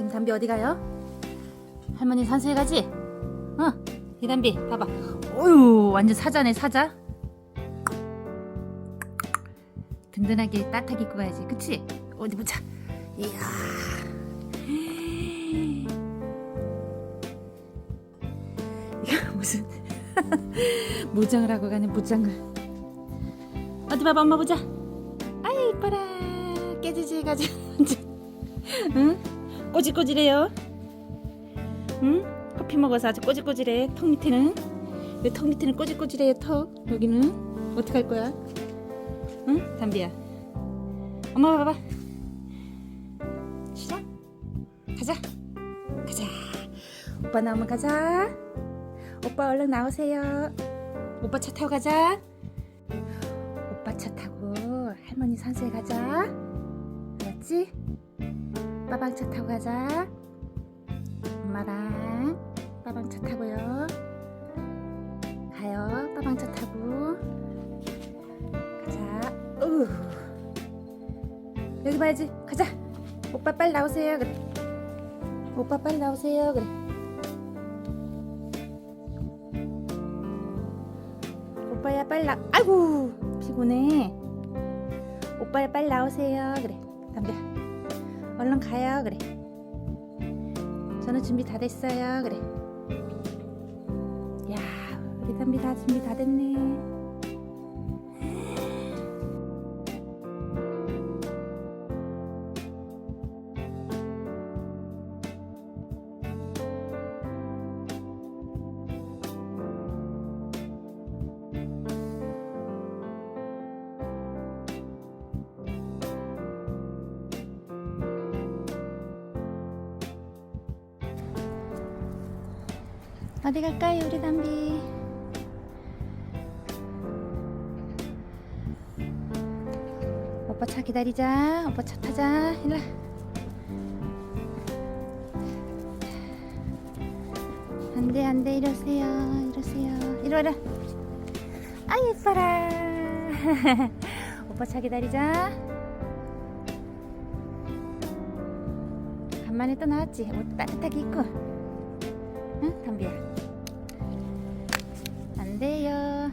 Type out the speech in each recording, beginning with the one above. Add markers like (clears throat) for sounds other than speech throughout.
지금 담비 어디 가요? 할머니 산수해 가지? 어, 이 담비 봐봐. 어유 완전 사자네 사자. 든든하게 따뜻하게 입고 가야지, 그치? 어디 보자. 이야. (gasps) 이거 무슨 (laughs) 무장을 하고 가는 무장을. 어디 봐봐 엄마 보자. 아이 이뻐라 깨지지 해가지고 (laughs) 응? 꼬질꼬질해요? 응? 커피 먹어서 아주 꼬질꼬질해 턱 밑에는. 왜 턱 밑에는 꼬질꼬질해요 턱? 여기는? 어떡할 거야? 응? 담비야. 엄마 봐봐 싫어? 가자. 가자. 오빠 나오면 가자. 오빠 얼른 나오세요. 오빠 차 타고 가자. 오빠 차 타고 할머니 산수에 가자. 알았지? 빠방 차 타고 가자. 엄마랑 빠방 차 타고요. 가요. 빠방 차 타고. 가자. 으. 여기 봐야지. 가자. 오빠 빨리 나오세요. 그래. 오빠 빨리 나오세요. 그래. 오빠야 빨리 나. 아이고 피곤해. 오빠야 빨리 나오세요. 그래. 담비야. 얼른 가요. 그래. 저는 준비 다 됐어요. 그래. 야, 우리 담비 다 준비 다 됐네. 어디 갈까요, 우리 담비? 오빠 차 기다리자. 오빠 차 타자. 일로. 와. 안 돼, 안 돼. 이러세요. 이러세요. 이리 와라. 아, 예뻐라. (laughs) 오빠 차 기다리자. 간만에 또 나왔지. 옷 따뜻하게 입고. 응, 담비야. 안 돼요.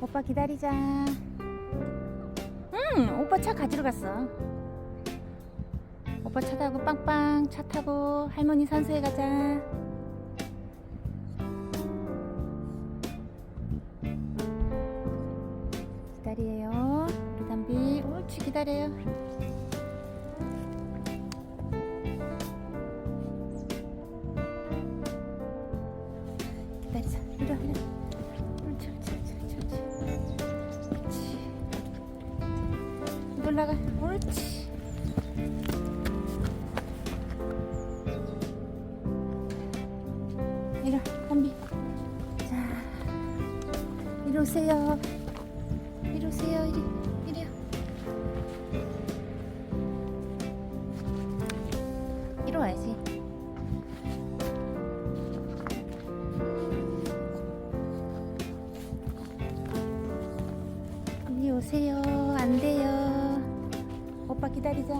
오빠 기다리자. 응, 오빠 차 가지러 갔어. 오빠 차 타고 빵빵 차 타고 할머니 산수에 가자. 기다려요. 우리 담비 옳지 기다려요. 오세요. 이리 오세요, 이리. 이리요. 이리 와야지. 이리 오세요. 안 돼요. 오빠 기다리자.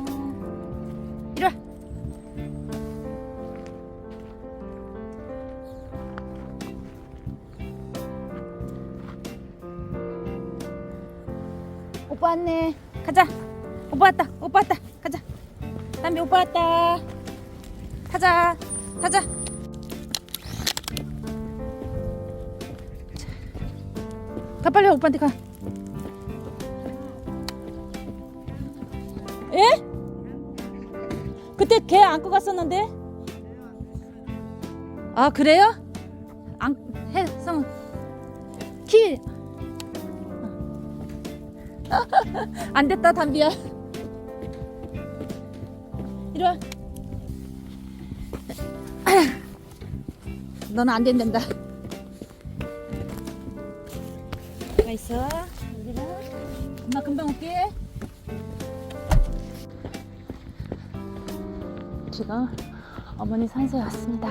왔네. 가자. 오빠 왔다. 오빠 왔다. 가자. 담비 오빠 왔다. 타자. 타자. 가 빨리 오빠한테 가. 예? 그때 개 안고 갔었는데? 아 그래요? (laughs) 안 됐다 담비야. 이리 와. (clears throat) 너는 안 된단다. 가 있어. 여기는 엄마 금방 올게. 지금 어머니 산소에 왔습니다.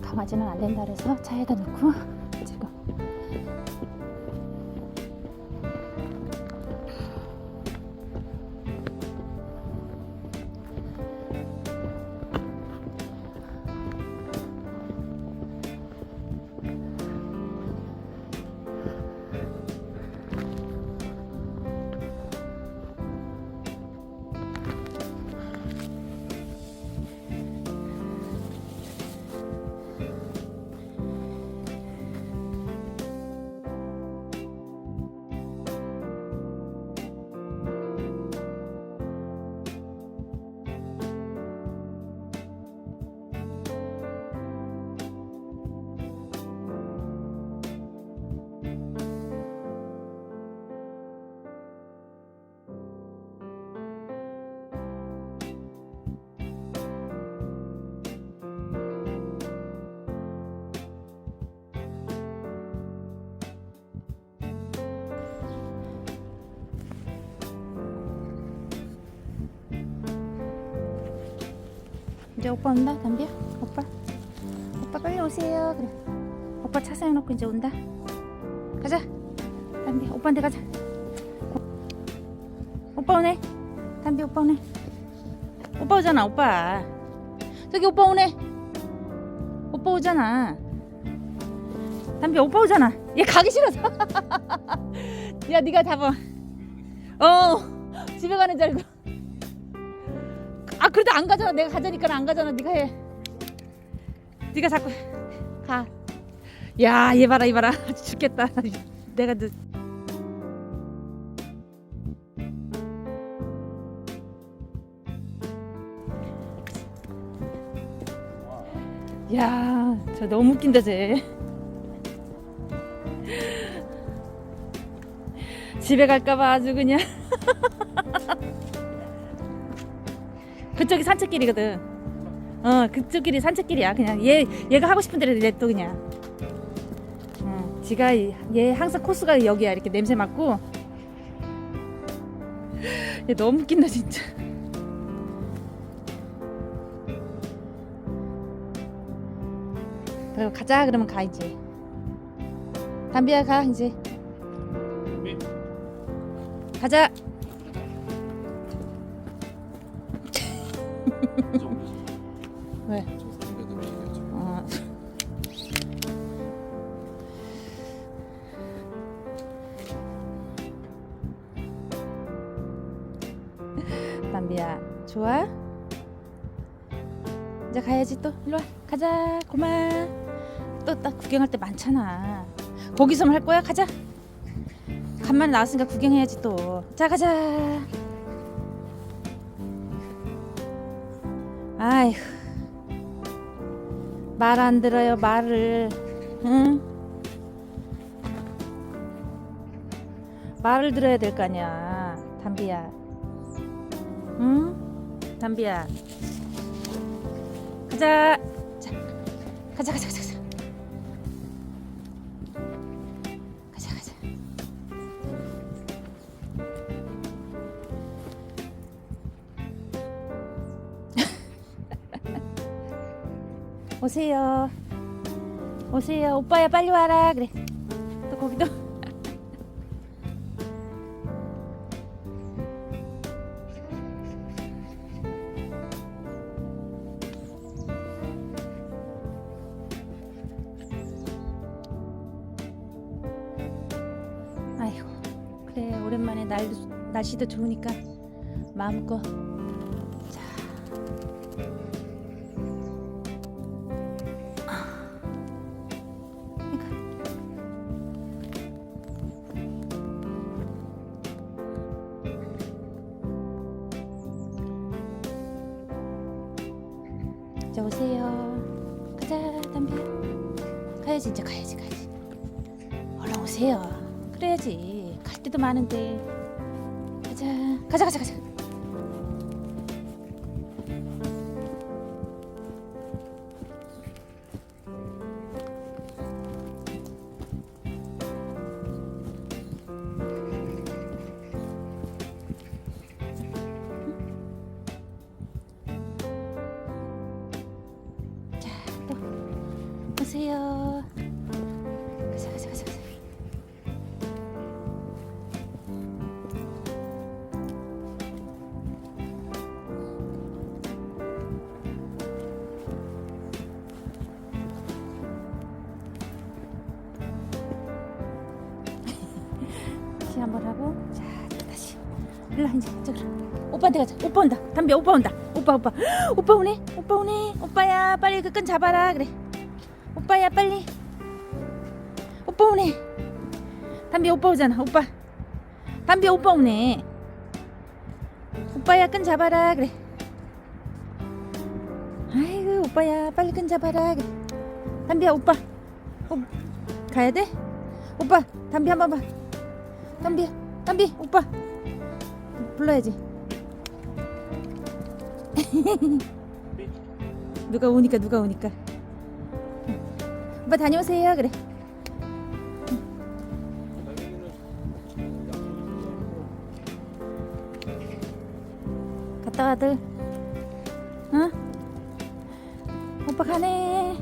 강아지는 안 된다 그래서 차에다 놓고 이제 오빠 온다 담비야? 오빠? 오빠 빨리 오세요. 그래. 오빠 차 세워놓고 이제 온다. 가자. 담비 오빠한테 가자. 오빠 오네. 담비 오빠 오네. 오빠 오잖아 오빠. 저기 오빠 오네. 오빠 오잖아. 담비 오빠 오잖아. 얘 가기 싫어서. (laughs) 야 네가 잡아. 어 집에 가는 줄 알고 아 그래도 안 가잖아. 내가 가자니까 안 가잖아. 네가 해. 네가 자꾸 가 야 얘 봐라 얘 봐라. (laughs) 죽겠다. (laughs) 내가 늦 야, 저 너무 웃긴다, 쟤. (laughs) 집에 갈까봐 아주 그냥. 그쪽이 산책길이거든. 어, 그쪽 길이 산책길이야. 그냥 얘 얘가 하고 싶은 대로 냅둬 그냥. 어, 지가 이- 얘 항상 코스가 여기야. 이렇게 냄새 맡고. 얘 너무 웃긴다 진짜. 그리고 가자 그러면 가 이제. 담비야 가 이제. 가자. 왜? (laughs) 어. 담비야 좋아? 이제 가야지 또. 일로 와. 가자. 고마 또딱 구경할 때 많잖아. 거기서만 할 거야? 가자. 간만에 나왔으니까 구경해야지 또. 자 가자 아휴. 말 안 들어요 말을. 응? 말을 들어야 될 거 아니야 담비야. 응? 담비야. 가자. 자, 가자 가자 가자 오세요. 오세요. 오빠야 빨리 와라. 그래. 또 거기도. (laughs) 아이고 그래. 오랜만에 날도 날씨도 좋으니까 마음껏 자 오세요. 가자 담비 가야지 이제 가야지 가야지. 얼른 오세요? 그래야지. 갈 데도 많은데. 가자. 가자 가자 가자 오세요 가자 가자 가자 가자 한번 하고 자 다시 일로 와, 이제 저기 오빠한테 가자 오빠 온다 담비 오빠 온다 오빠 오빠 오빠 오네 오빠 오네 오빠야 빨리 그 끈 잡아라 그래 오빠야 빨리. 오빠 오네. 담비 오빠 오잖아 오빠. 담비 오빠 오네. 오빠야 끈 잡아라 그래. 아이고 오빠야 빨리 끈 잡아라 그래. 담비야 오빠. 오, 가야 돼? 오빠 담비 한번 봐. 담비 담비 오빠. 불러야지. (laughs) 누가 오니까 누가 오니까 오빠 다녀오세요 그래 갔다 와들 어? 오빠 가네.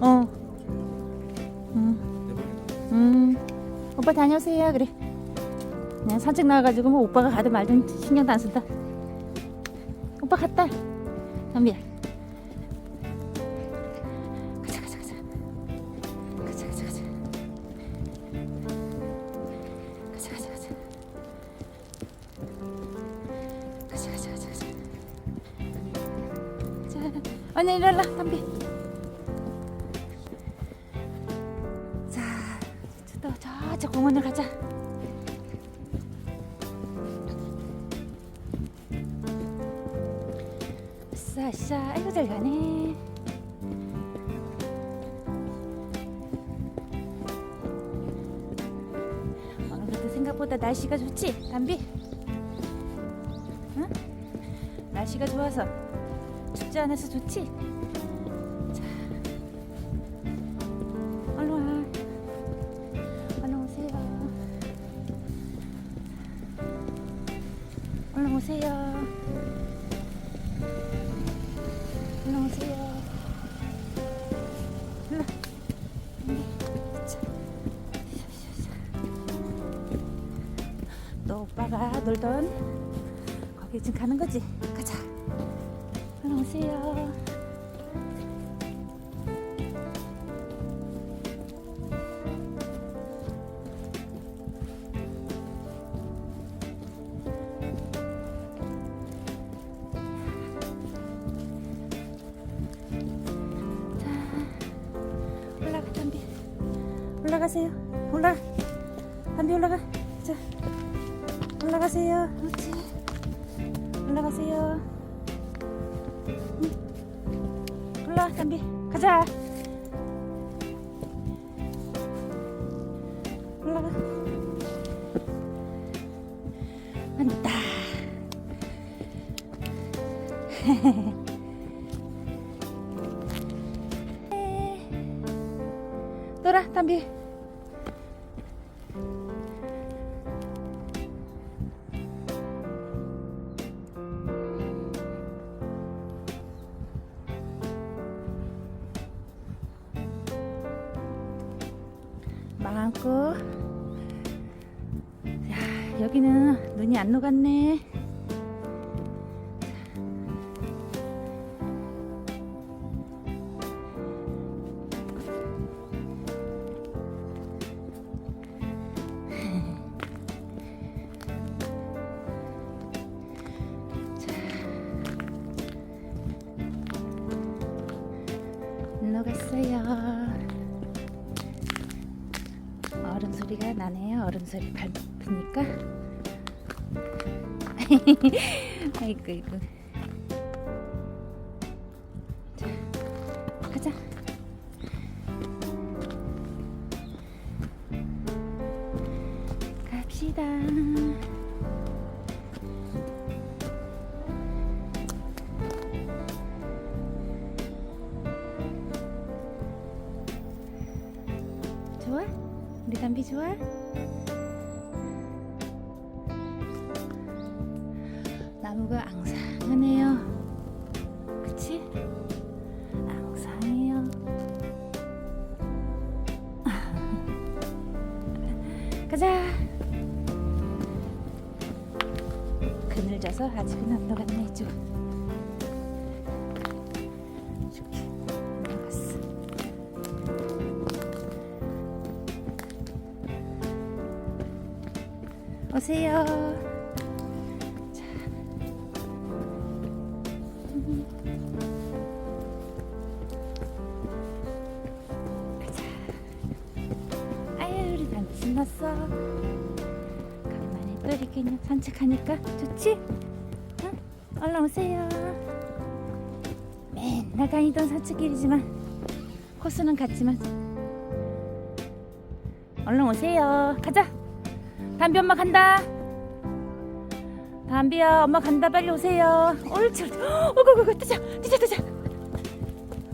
어. 오빠 다녀오세요. 그래. 그냥 산책 나와가지고 뭐 오빠가 가든 말든 신경도 안 쓴다. 오빠 갔다. 담비야. 가자 가자 가자. 가자 가자 가자. 가자 가자 가자. 가자 가자 가자 가자. 자, 언니 일어나 담비. 자, 또 저저 공원을 가자. 잘 가네. 오늘 그래도 생각보다 날씨가 좋지, 담비? 응? 날씨가 좋아서 춥지 않아서 좋지? 오세요. 놀던 거기 지금 가는 거지? 가자. 얼른 오세요. 자, 올라가 담비. 올라가세요. 올라가. 담비 올라가. 자, 올라가세요. 그렇지. 올라가세요. 응. 올라, 담비. 가자. 올라가. 왔다. (laughs) 놀아, 담비. 안 녹았네. 안 녹았어요. 얼음 소리가 나네요. 얼음 소리 밟으니까. 아이고 아이고. 자, 가자. 갑시다. 좋아? 우리 담비 좋아? 녹았어. 오세요. 자. 가자. 아유, 우리 단비 신났어. 간만에 또 이렇게 산책하니까 좋지? 맨날 다니던 산책길이지만 코스는 같지만 얼른 오세요. 가자. 담비 엄마 간다. 담비야 엄마 간다 빨리 오세요. 옳지 옳지. 오고고고 뛰자 뛰자 뛰자.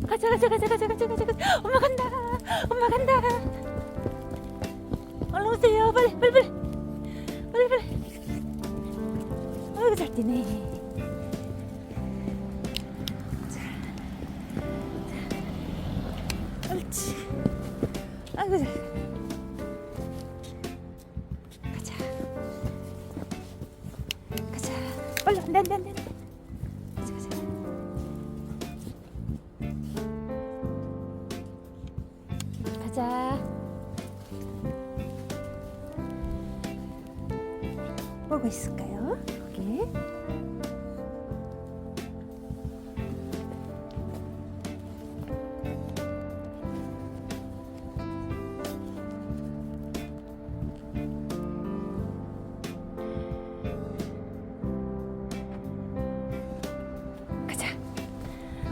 가자 가자 가자 가자 가자 가자 가자. 엄마 간다. 엄마 간다. 얼른 오세요 빨리 빨리 빨리 빨리 빨리. 아이고 잘 뛰네. 아, 그래. 가자. 가자. 얼른, 안 돼, 안 돼, 안 돼.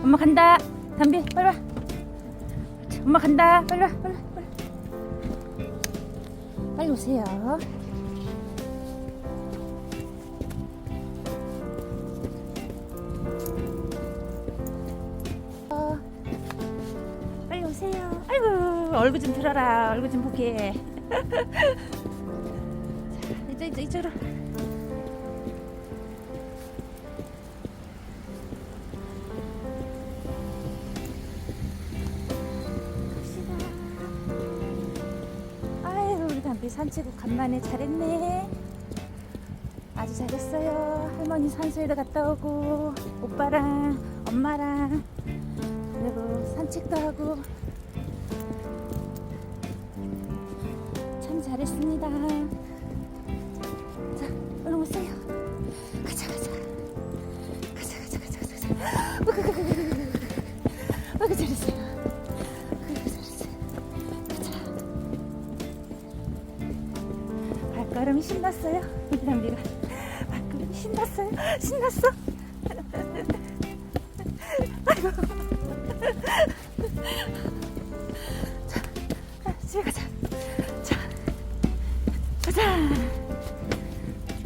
엄마 간다. 담비 빨리 와. 자, 엄마 간다. 빨리 와. 빨리 와. 빨리, 오세요. 어, 빨리 오세요. 아이고 얼굴 좀 들어라. 얼굴 좀 보게. (laughs) 자, 이제 이제 이쪽으로. 우리 담비 산책 간만에 잘했네. 아주 잘했어요. 할머니 산소에도 갔다 오고 오빠랑 엄마랑 그리고 산책도 하고 참 잘했습니다. 발걸음이 신났어요. 우리 담비가 발걸음이 신났어요. 신났어. 아이고. 자, 아, 집에 가자. 자, 가자.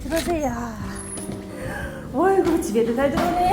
들어오세요. 어이구 집에도 잘 들어오네.